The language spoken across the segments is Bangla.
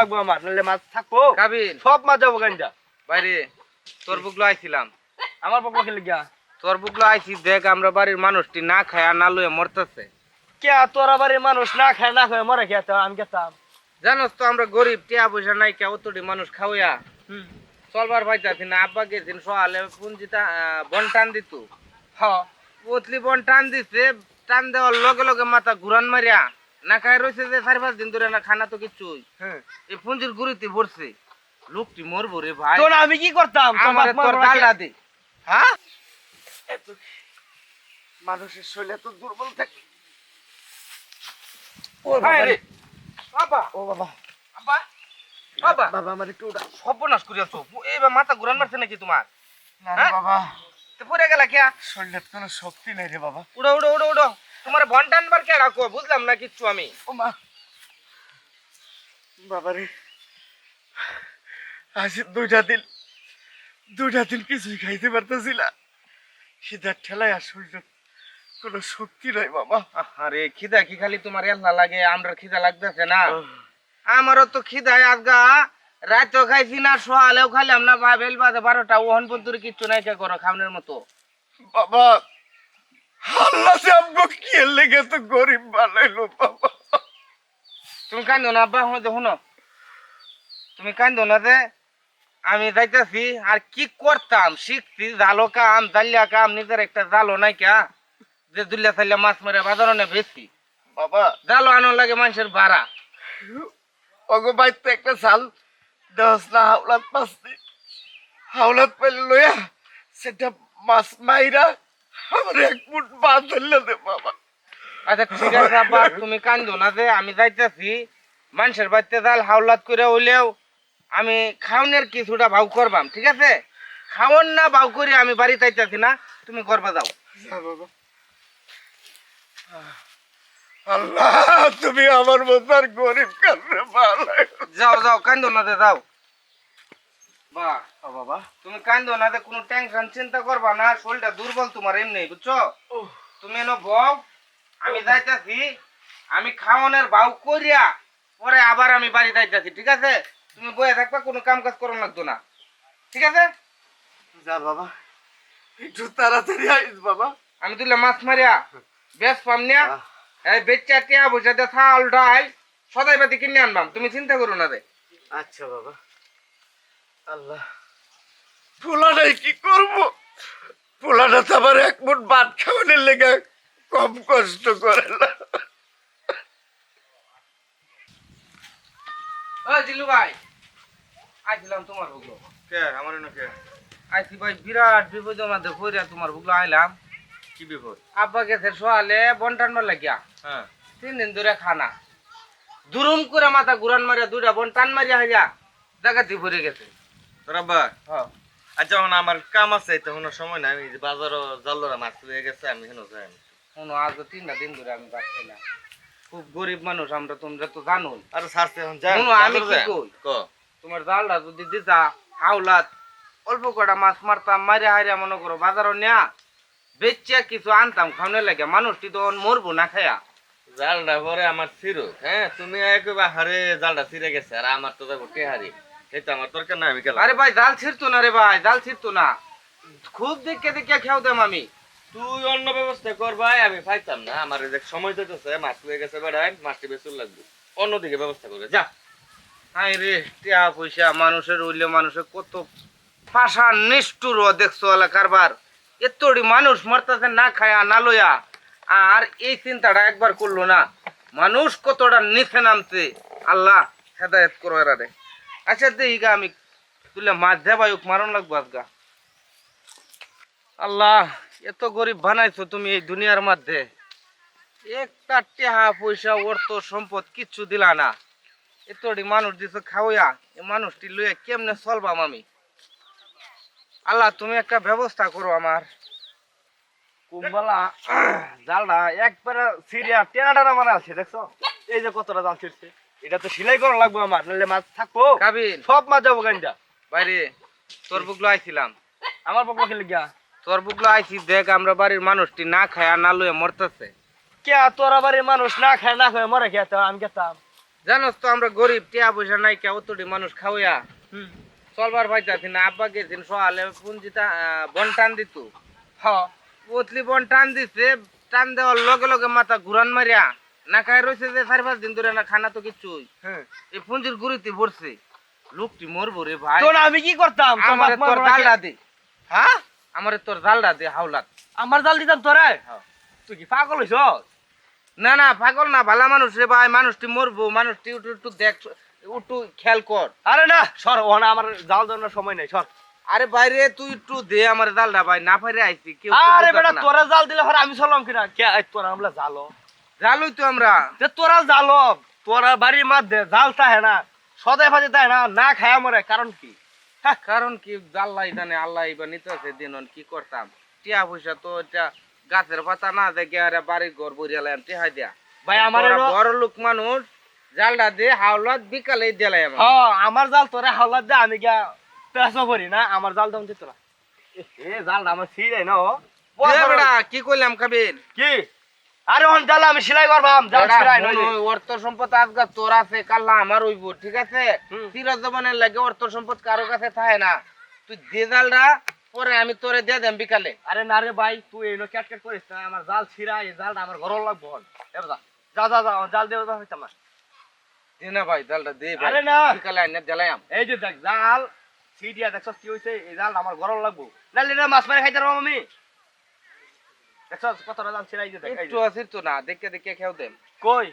লাগবো আমার নাহলে মাছ থাকব। কাবিল। সব মাছ যাব গাঞ্জা বাইরে তোর বুকলো আইছিলাম। আমার পক্ষ খেলে গিয়া। তোর বুকলো আইছি দেখ আমরা বাড়ির মানুষটি না খায় আর না লয়ে মরতেছে। কে তোরা বাড়ির মানুষ না খায় না খায় মরে খেতে আমি খেতাম জানোস তো আমরা গরিব টিয়া পয়সা নাই কে অতটি মানুষ খাওয়া। চলবার পাইতাছি না আব্বা গেছেন সকালে পুঞ্জিটা বন টান দিত। হ্যাঁ বন টান দিছে টান দেওয়ার লগে লগে মাথা ঘুরান মারিয়া। না খায় রয়েছে যে চার পাঁচ দিন ধরে না খানা তো কিছুই হ্যাঁ। এই পুঞ্জির গুড়িতে পড়ছে লোকটি মরবো রে ভাই। তোর আমি কি করতাম? আমার তোর দে। হ্যাঁ? মানুষের শরীরে তো দুর্বল থাকে ও বাবা রে। রে। বাবা। ও বাবা। বাবা। বাবা। বাবা আমার একটু সর্বনাশ করিয়াছো। এইবার মাথা ঘুরান মারছে নাকি তোমার? না হ্যাঁ? বাবা। তো পড়ে গেলা কে কোনো শক্তি নেই রে বাবা। উড়ো উড়ো উড়ো উড়ো। তোমার বন টানবার কে রাখো বুঝলাম না কিচ্ছু আমি? ও মা। বাবা রে আজ দুইটা দিন দুইটা দিন কিছুই খাইতে পারতেছি না। খিদার ঠেলায় আর শরীরে কোনো শক্তি নাই বাবা আরে খিদা কি খালি তোমার এল্লা লাগে আমরা খিদা লাগতেছে না? আমারও তো খিদায় আজগা রাতও খাইছি না সোয়ালেও খাইলাম না বা বেল বাজে বারোটা ওহন পর্যন্ত কিচ্ছু নাই কে করো খাওনের মতো। বাবা আল্লাহ আমগো কি লেগে তো গরিব বানাইলো বাবা। তুমি কান্দো না আব্বা হতে শুনো। তুমি কান্দো না যে আমি যাইতেছি আর কি করতাম? শিখছি জালো কাম জালিয়া কাম নিজের একটা জালো নাই কা যে দুলিয়া চালিয়া মাছ মেরে বাজারও না বেশি বাবা। জালো আনো লাগে মানুষের ভাড়া। অগো বাইতে একটা চাল দশ না হাওলাত পাচ্ছি। হাওলাত পেলে লইয়া সেটা মাছ মাইরা আমার এক ফুট বাদ ধরলে দে বাবা। আচ্ছা ঠিক আছে আব্বা তুমি কান্দো না যে আমি যাইতেছি মানুষের বাড়িতে জাল হাওলাত করে হইলেও আমি খাওনের কিছুটা ভাও করবাম ঠিক আছে? খাওয়ান না ভাও করে আমি বাড়ি যাইতেছি না তুমি করবা যাও। বাবা। আল্লাহ তুমি আমার মতো গরিব কাছে যাও যাও কান্দো না যাও। বাহ বাবা। তুমি কান্দো না কোনো টেনশন চিন্তা করবা না শরীরটা দুর্বল তোমার এমনি বুঝছ? তুমি এনো বউ আমি যাইতাছি আমি খাওয়ানোর ভাও করিয়া পরে আবার আমি বাড়ি যাইতাছি ঠিক আছে? তুমি বয়ে থাকবা কোনো কাম কাজ করো লাগতো না ঠিক আছে? যা বাবা একটু তাড়াতাড়ি আইস বাবা। আমি তুলে মাছ মারিয়া বেশ পাম নিয়া এই বেচা টিয়া দে থাল ডাল সদাই পাতি কিনে আনবাম তুমি চিন্তা করো না রে। আচ্ছা বাবা। আল্লাহ পোলাটাই কি করব? পোলাটা তো আবার এক মুঠ ভাত খাওয়ানোর লেগে কম কষ্ট করে না। ও জিলু ভাই আইছিলাম তোমার বুকলো কে? আমার না কে? আইছি ভাই বিরাট বিপদের মধ্যে পড়িয়া তোমার বুকলো আইলাম। কি বিপদ? আব্বা গেছে সোয়ালে বন্টান লাগিয়া। হ্যাঁ। তিন দিন ধরে খানা। দুরুম করে মাথা ঘুরান মারিয়া দুইটা বন টান মারিয়া হইয়া জায়গাতে ভরে গেছে। আচ্ছা এখন আমার কাম আছে তো কোনো সময় নাই আমি বাজারও জাল্লরা মাছ গেছে আমি হেন যাই শোনো আজ তিনটা দিন ধরে আমি পাচ্ছি না। খুব গরিব মানুষ আমরা তোমরা তো জানো আর ছাড়তে এখন যাই আমি কি কই? ক? তোমার জালটা যদি দিতা হাওলাত অল্প কটা মাছ মারতাম মারিয়া হারিয়া মনে করো বাজারও নেয়া বেচিয়া কিছু আনতাম খাওয়ানোর লাগে মানুষটি তো মরবো না খায়া। জালটা পরে আমার ছিরো হ্যাঁ? তুমি একবার হারে জালটা ছিঁড়ে গেছে আর আমার তো দেখো কে হারি আমার দরকার নাই আমি গেলাম। আরে ভাই জাল ছিড়তো না রে ভাই জাল ছিড়তো না। খুব দেখে দেখে খেয়াওতাম আমি। তুই অন্য ব্যবস্থা কর ভাই আমি পাইতাম না। আমার যে সময় দিতেছে মাছ হয়ে গেছে বেড়াই মাছটি বেচুর লাগবে। অন্যদিকে ব্যবস্থা করে যা। হাই রে টিয়া পয়সা মানুষের উইলে মানুষের কত ফাঁসা নিষ্ঠুর দেখছ এলা কারবার। এতটি মানুষ মরতেছে না খায়া না লইয়া আর এই চিন্তাটা একবার করল না। মানুষ কতটা নিচে নামছে। আল্লাহ হেদায়ত করো এরা রে আচ্ছা দেখিগা আমি। তুলে মাছ দেবাই মারণ লাগবো আজগা। আল্লাহ, এত গরিব বানাইছো তুমি এই দুনিয়ার মধ্যে। একটা টেহা পয়সা, অর্থ, সম্পদ কিচ্ছু দিলা না। এতটি মানুষ দিছে খাওয়া এই মানুষটি লইয়া কেমনে চলবাম আমি? আল্লাহ, তুমি একটা ব্যবস্থা করো আমার। কুম্বালা জালটা একবারে সিরিয়া টেনা টানা মানে আছে, দেখছ? এই যে কতটা জাল ছিড়ছে। এটা তো সেলাই করা লাগবে আমার নাহলে মাছ থাকব। কাবিল। সব মাছ যাব গাঞ্জা বাইরে তোর বুকলো আইছিলাম। আমার পক্ষ খেলে গিয়া তোর বুকলো আইছি দেখ আমরা বাড়ির মানুষটি না খায় আর না লইয়া মরতেছে। কে তোরা বাড়ির মানুষ না খায় না খায় মরে খেতে আমি খেতাম জানোস তো আমরা গরিব টিয়া পয়সা নাই কে অতটি মানুষ খাওয়া। চলবার পাইতাছি না আব্বা গেছেন সকালে পুঞ্জিটা বন টান দিত। হ্যাঁ পতলি বন টান দিছে টান দেওয়ার লগে লগে মাথা ঘুরান মারিয়া। না খাই রয়েছে যে চার পাঁচ দিন ধরে না খানা তো কিচ্ছুই। হ্যাঁ। এই পুঞ্জির গুড়িতে পড়ছে লোকটি মরবো রে ভাই। তোর আমি কি করতাম? আমারে তোর মরা জালটা দে। হ্যাঁ? আমারে তোর জালটা দে হাওলাত। আমার জাল দিতাম তোরে? হ্যাঁ। তুই কি পাগল হইছ? না না পাগল না ভালা মানুষ রে ভাই। মানুষটি মরবো মানুষটি একটু একটু দেখ একটু খেয়াল কর। আরে না সর ওনা আমার জাল দেওয়ার সময় নাই সর। আরে বাইরে তুই একটু দে আমার জালটা ভাই। না পারে আইছি কেউ আরে বেটা তোরা জাল দিলে আমি চললাম কিনা? কে তোরা আমরা জালো জালুই তো আমরা। যে তোরা জালো তোরা বাড়ির মধ্যে জাল তাহে না সদাই ফাজে তাহে না না খায় মরে কারণ কি? কারণ কি আল্লাহ জানে আল্লাহ এবার নিতে আছে দিন কি করতাম? টিয়া পয়সা তো এটা গাছের পাতা না দেখে আরে বাড়ির ঘর বরিয়ালাম টিহা দিয়া। ভাই আমার বড় লোক মানুষ জালটা দে হাওলাত বিকালে দিলাই আমার। হ্যাঁ আমার জাল তোরা হাওলাত দে আমি গিয়া পেছো করি না আমার জাল দাম দিত না এ জালটা আমার ছিঁড়ে না ও। কি করলাম খাবেন কি? আরে অন জাল আমি সেলাই করবাম নইলে। অর্থ সম্পদ আজকে তোর আছে কাল্লা আমার হইব ঠিক আছে। চিরজীবনের লাগে অর্থ সম্পদ কারও কাছে থাকে না। তুই দে জালটা পরে আমি তোরে দিয়ে দেম বিকালে। আরে না রে ভাই তুই এলো ক্যাট ক্যাট করিস না আমার জাল ছিঁড়া এই জালটা আমার ঘর লাগবো বাবা, যা যা যা জাল দেও যা হইতাম দে না ভাই জালটা দে ভাই। আরে না। বিকালে আইনে দিলাম এই যে দেখ জাল ছিড়িয়া দেখছস কি হইছে এই জাল আমার ঘর লাগবো। নালে না মাছ মারে খাইতে পারব আমি। দেখছস কতটা জাল ছিড়াই। একটু তো না দেখে দেখে খেও দেম। কই?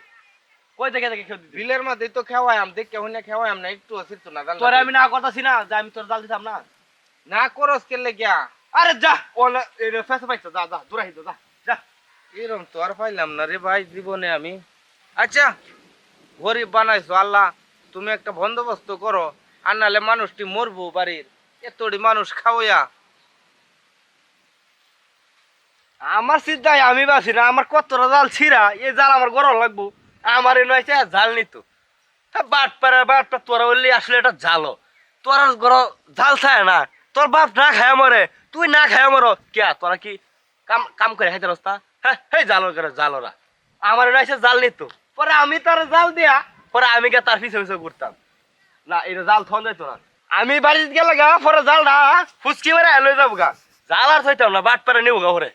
কই দেখে দেখে খেয়ে দিবি বিলের মধ্যে তো খেওয়াইম দেখে হইনা খেওয়াইম না একটু আসির তো না জালটা তোরে আমি না করতাছি না যে আমি তোর জাল দিতাম না। না করস কেলে গিয়া আরে যা! ওলা এই ফেসে পাইছো যা যা দূরে যা যা এরম তো আর পাইলাম না রে ভাই জীবনে আমি। আচ্ছা গরিব বানাইছো আল্লাহ তুমি একটা বন্দোবস্ত করো আর নাহলে মানুষটি মরবো বাড়ির। এতটি মানুষ খাওয়া আমার চিন্তায় আমি বাসি না, আমার কতটা জাল ছিড়া এই জাল আমার গরম লাগবো। আমার এনে আছে জাল নিত। বাট পারে বাট পা তোরা বললি আসলে এটা জালো তোর গর জাল খায় না, তোর বাপ না খায় মরে, তুই না খায় মরো। কে তোরা কি কাম কাম করে খাইতে রাস্তা হ্যাঁ হে জালো করে জালোরা আমার এনে আছে জাল নিত। পরে আমি তার জাল দিয়া, পরে আমি গিয়ে তার পিছে পিছে ঘুরতাম। না, এটা জাল থন যাইতো না। আমি বাড়িতে গেলে গা, পরে জাল না ফুচকি মেরে লই যাব গা। জাল আর থইতাম না বাট পারে নিবো গা পরে।